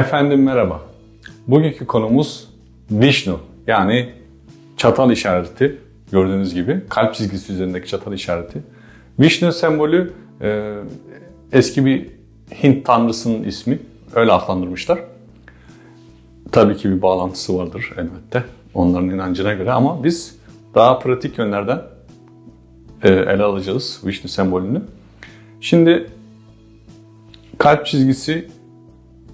Efendim merhaba. Bugünkü konumuz Vishnu yani çatal işareti gördüğünüz gibi kalp çizgisi üzerindeki çatal işareti. Vishnu sembolü e, eski bir Hint tanrısının ismi öyle adlandırmışlar. Tabii ki bir bağlantısı vardır elbette onların inancına göre ama biz daha pratik yönlerden e, ele alacağız Vishnu sembolünü. Şimdi kalp çizgisi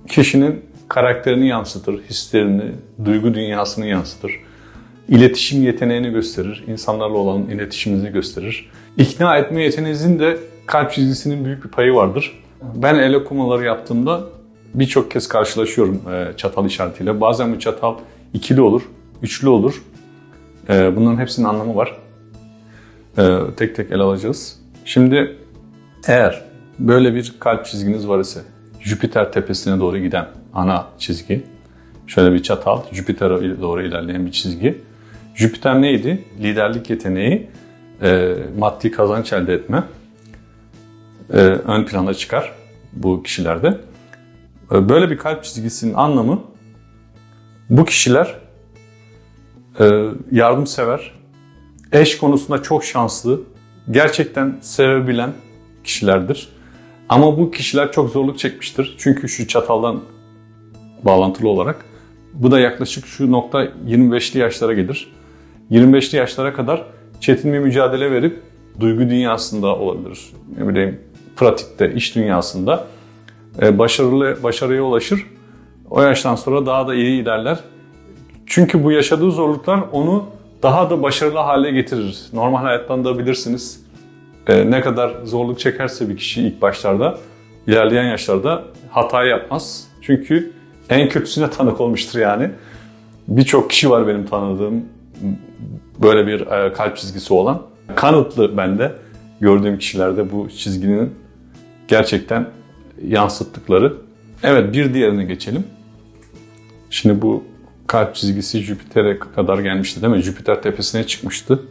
kişinin karakterini yansıtır, hislerini, duygu dünyasını yansıtır. İletişim yeteneğini gösterir, insanlarla olan iletişiminizi gösterir. İkna etme yeteneğinizin de kalp çizgisinin büyük bir payı vardır. Ben el okumaları yaptığımda birçok kez karşılaşıyorum e, çatal işaretiyle. Bazen bu çatal ikili olur, üçlü olur. E, Bunların hepsinin anlamı var. E, Tek tek ele alacağız. Şimdi eğer böyle bir kalp çizginiz var ise Jüpiter tepesine doğru giden ana çizgi. Şöyle bir çatal, Jüpiter'e doğru ilerleyen bir çizgi. Jüpiter neydi? Liderlik yeteneği, e, maddi kazanç elde etme e, ön plana çıkar bu kişilerde. E, böyle bir kalp çizgisinin anlamı bu kişiler e, yardımsever, eş konusunda çok şanslı, gerçekten sevebilen kişilerdir. Ama bu kişiler çok zorluk çekmiştir. Çünkü şu çataldan bağlantılı olarak bu da yaklaşık şu nokta 25'li yaşlara gelir. 25'li yaşlara kadar çetin bir mücadele verip duygu dünyasında olabilir. Ne bileyim pratikte, iş dünyasında e, başarılı başarıya ulaşır. O yaştan sonra daha da iyi ilerler. Çünkü bu yaşadığı zorluklar onu daha da başarılı hale getirir. Normal hayattan da bilirsiniz. E, ne kadar zorluk çekerse bir kişi ilk başlarda, ilerleyen yaşlarda hata yapmaz. Çünkü en kötüsüne tanık olmuştur yani. Birçok kişi var benim tanıdığım böyle bir e, kalp çizgisi olan. Kanıtlı bende gördüğüm kişilerde bu çizginin gerçekten yansıttıkları. Evet bir diğerine geçelim. Şimdi bu kalp çizgisi Jüpiter'e kadar gelmişti değil mi? Jüpiter tepesine çıkmıştı.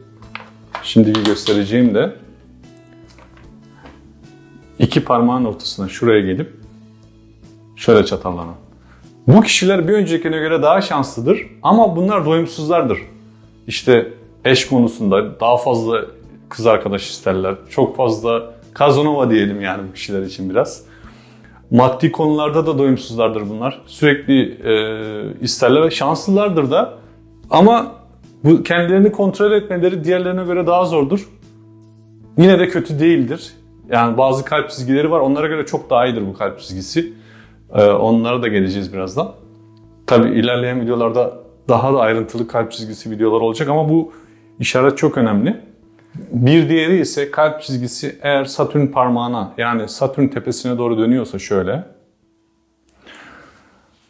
Şimdi bir göstereceğim de iki parmağın ortasına şuraya gelip şöyle çatallanan. Bu kişiler bir öncekine göre daha şanslıdır ama bunlar doyumsuzlardır. İşte eş konusunda daha fazla kız arkadaş isterler. Çok fazla kazanova diyelim yani bu kişiler için biraz. Maddi konularda da doyumsuzlardır bunlar. Sürekli e, isterler ve şanslılardır da. Ama bu kendilerini kontrol etmeleri diğerlerine göre daha zordur. Yine de kötü değildir. Yani bazı kalp çizgileri var. Onlara göre çok daha iyidir bu kalp çizgisi. Ee, onlara da geleceğiz birazdan. Tabi ilerleyen videolarda daha da ayrıntılı kalp çizgisi videolar olacak ama bu işaret çok önemli. Bir diğeri ise kalp çizgisi eğer Satürn parmağına yani Satürn tepesine doğru dönüyorsa şöyle.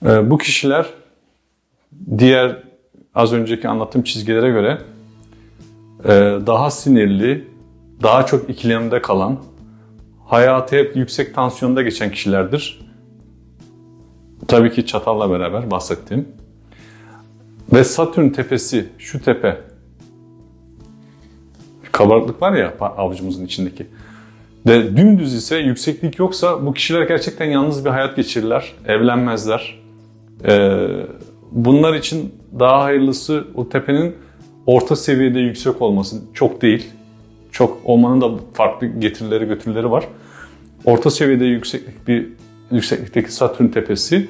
Ee, bu kişiler diğer az önceki anlattığım çizgilere göre e, daha sinirli, daha çok ikilemde kalan, hayatı hep yüksek tansiyonda geçen kişilerdir. Tabii ki çatalla beraber bahsettiğim. Ve Satürn tepesi, şu tepe, kabarıklık var ya avucumuzun içindeki. De dümdüz ise yükseklik yoksa bu kişiler gerçekten yalnız bir hayat geçirirler, evlenmezler. Ee, bunlar için daha hayırlısı o tepenin orta seviyede yüksek olması çok değil. Çok olmanın da farklı getirileri götürüleri var. Orta seviyede yükseklik bir yükseklikteki Satürn tepesi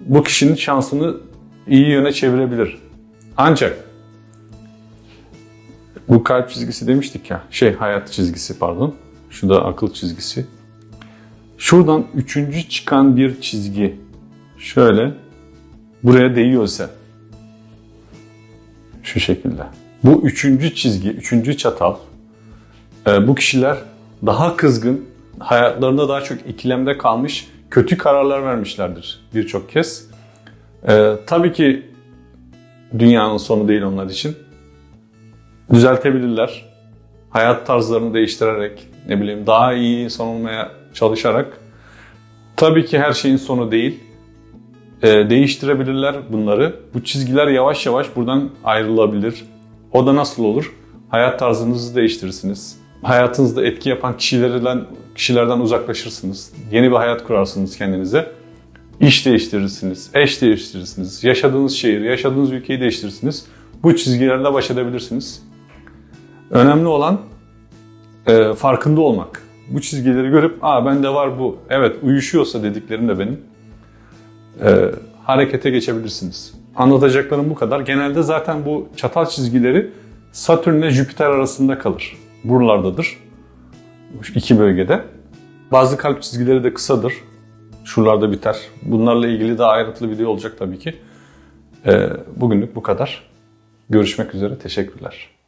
bu kişinin şansını iyi yöne çevirebilir. Ancak bu kalp çizgisi demiştik ya, şey hayat çizgisi pardon. Şu da akıl çizgisi. Şuradan üçüncü çıkan bir çizgi şöyle buraya değiyorsa şu şekilde. Bu üçüncü çizgi, üçüncü çatal bu kişiler daha kızgın, hayatlarında daha çok ikilemde kalmış, kötü kararlar vermişlerdir birçok kez. Ee, tabii ki dünyanın sonu değil onlar için. Düzeltebilirler. Hayat tarzlarını değiştirerek, ne bileyim daha iyi insan olmaya çalışarak. Tabii ki her şeyin sonu değil. Ee, değiştirebilirler bunları. Bu çizgiler yavaş yavaş buradan ayrılabilir. O da nasıl olur? Hayat tarzınızı değiştirirsiniz. Hayatınızda etki yapan kişilerden, kişilerden uzaklaşırsınız. Yeni bir hayat kurarsınız kendinize. iş değiştirirsiniz, eş değiştirirsiniz, yaşadığınız şehir, yaşadığınız ülkeyi değiştirirsiniz. Bu çizgilerle baş edebilirsiniz. Önemli olan e, farkında olmak. Bu çizgileri görüp, aa bende var bu, evet uyuşuyorsa dediklerim de benim, e, harekete geçebilirsiniz. Anlatacaklarım bu kadar. Genelde zaten bu çatal çizgileri Satürn ile Jüpiter arasında kalır. Buralardadır. Şu iki bölgede. Bazı kalp çizgileri de kısadır. Şuralarda biter. Bunlarla ilgili daha ayrıntılı video olacak tabii ki. E, bugünlük bu kadar. Görüşmek üzere. Teşekkürler.